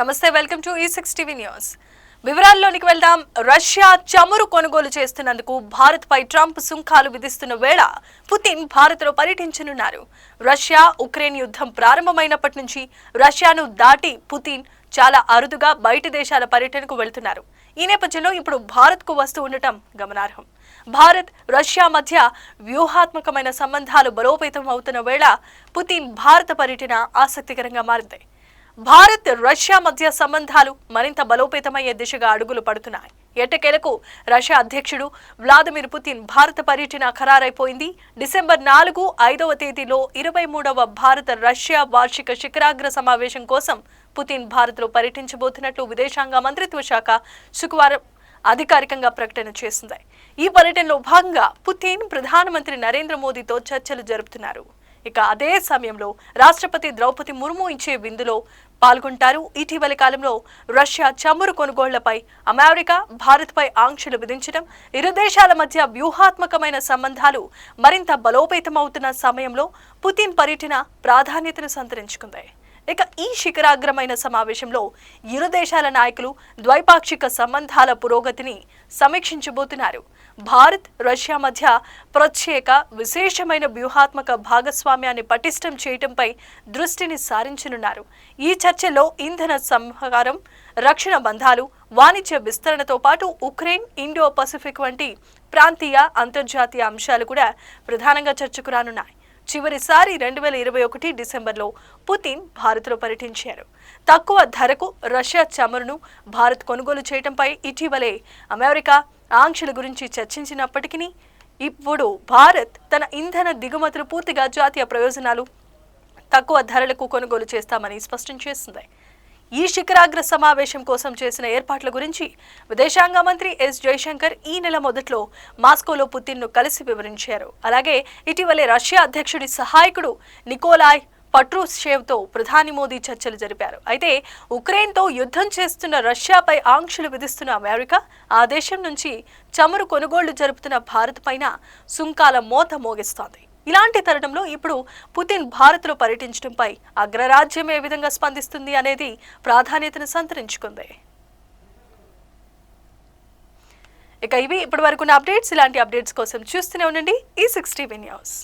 నమస్తే welcome to ఈ six TV news వివరాల్లోనికి వెళ్దాం. రష్యా చమురు కొనుగోలు చేస్తున్నందుకు భారత్పై ట్రంప్ సుంకాలు విధిస్తున్న వేళ పుతిన్ భారత్లో పర్యటించనున్నారు. రష్యా ఉక్రెయిన్ యుద్ధం ప్రారంభమైనప్పటి నుంచి రష్యాను దాటి పుతిన్ చాలా అరుదుగా బయటి దేశాల పర్యటనకు వెళ్తున్నారు. ఈ నేపథ్యంలో ఇప్పుడు భారత్కు వస్తూ ఉండటం గమనార్హం. భారత్ రష్యా మధ్య వ్యూహాత్మకమైన సంబంధాలు బలోపేతం అవుతున్న వేళ పుతిన్ భారత పర్యటన ఆసక్తికరంగా మారింది. భారత్ రష్యా మధ్య సంబంధాలు మరింత బలోపేతమయ్యే దిశగా అడుగులు పడుతున్నాయి. ఎట్టకేలకు రష్యా అధ్యక్షుడు వ్లాదిమిర్ పుతిన్ భారత పర్యటన ఖరారైపోయింది. డిసెంబర్ నాలుగు ఐదవ తేదీలో ఇరవై మూడవ భారత రష్యా వార్షిక శిఖరాగ్ర సమావేశం కోసం పుతిన్ భారత్లో పర్యటించబోతున్నట్లు విదేశాంగ మంత్రిత్వ శాఖ శుక్రవారం అధికారికంగా ప్రకటన చేసింది. ఈ పర్యటనలో భాగంగా పుతిన్ ప్రధానమంత్రి నరేంద్ర మోదీతో చర్చలు జరుపుతున్నారు. ఇక అదే సమయంలో రాష్ట్రపతి ద్రౌపది ముర్ము ఇచ్చే విందులో పాల్గొంటారు. ఇటీవలి కాలంలో రష్యా చమురు కొనుగోళ్ళపై అమెరికా భారత్పై ఆంక్షలు విధించడం ఇరు దేశాల మధ్య వ్యూహాత్మకమైన సంబంధాలు మరింత బలోపేతమవుతున్న సమయంలో పుతిన్ పర్యటన ప్రాధాన్యతను సంతరించుకుంది. ఇక ఈ శిఖరాగ్రమైన సమావేశంలో ఇరు దేశాల నాయకులు ద్వైపాక్షిక సంబంధాల పురోగతిని సమీక్షించబోతున్నారు. భారత్ రష్యా మధ్య ప్రత్యేక విశేషమైన వ్యూహాత్మక భాగస్వామ్యాన్ని పటిష్టం చేయటంపై దృష్టిని సారించనున్నారు. ఈ చర్చలో ఇంధన సంహారం రక్షణ బంధాలు వాణిజ్య విస్తరణతో పాటు ఉక్రెయిన్ ఇండో పసిఫిక్ వంటి ప్రాంతీయ అంతర్జాతీయ అంశాలు కూడా ప్రధానంగా చర్చకు రానున్నాయి. చివరిసారి రెండు వేల ఇరవై ఒకటి డిసెంబర్లో పుతిన్ భారత్లో పర్యటించారు. తక్కువ ధరకు రష్యా చమురును భారత్ కొనుగోలు చేయడంపై ఇటీవలే అమెరికా ఆంక్షల గురించి చర్చించినప్పటికీ ఇప్పుడు భారత్ తన ఇంధన దిగుమతులు పూర్తిగా జాతీయ ప్రయోజనాలు తక్కువ ధరలకు కొనుగోలు చేస్తామని స్పష్టం చేసింది. ఈ శిఖరాగ్ర సమావేశం కోసం చేసిన ఏర్పాట్ల గురించి విదేశాంగ మంత్రి ఎస్ జయశంకర్ ఈ నెల మొదట్లో మాస్కోలో పుతిన్ను కలిసి వివరించారు. అలాగే ఇటీవలే రష్యా అధ్యక్షుడి సహాయకుడు నికోలాయ్ పట్రూషేవ్తో ప్రధాని మోదీ చర్చలు జరిపారు. అయితే ఉక్రెయిన్తో యుద్ధం చేస్తున్న రష్యాపై ఆంక్షలు విధిస్తున్న అమెరికా ఆ దేశం నుంచి చమురు కొనుగోళ్ళు జరుపుతున్న భారత్ పైన సుంకాల మోత మోగిస్తోంది. ఇలాంటి తరుణంలో ఇప్పుడు పుతిన్ భారత్లో పర్యటించడంపై అగ్రరాజ్యం ఏ విధంగా స్పందిస్తుంది అనేది ప్రాధాన్యతను సంతరించుకుంది. ఇక ఇవి ఇప్పటి వరకున్న అప్డేట్స్. ఇలాంటి అప్డేట్స్ కోసం చూస్తూనే ఉండండి ఈ సిక్స్ టీవీ న్యూస్.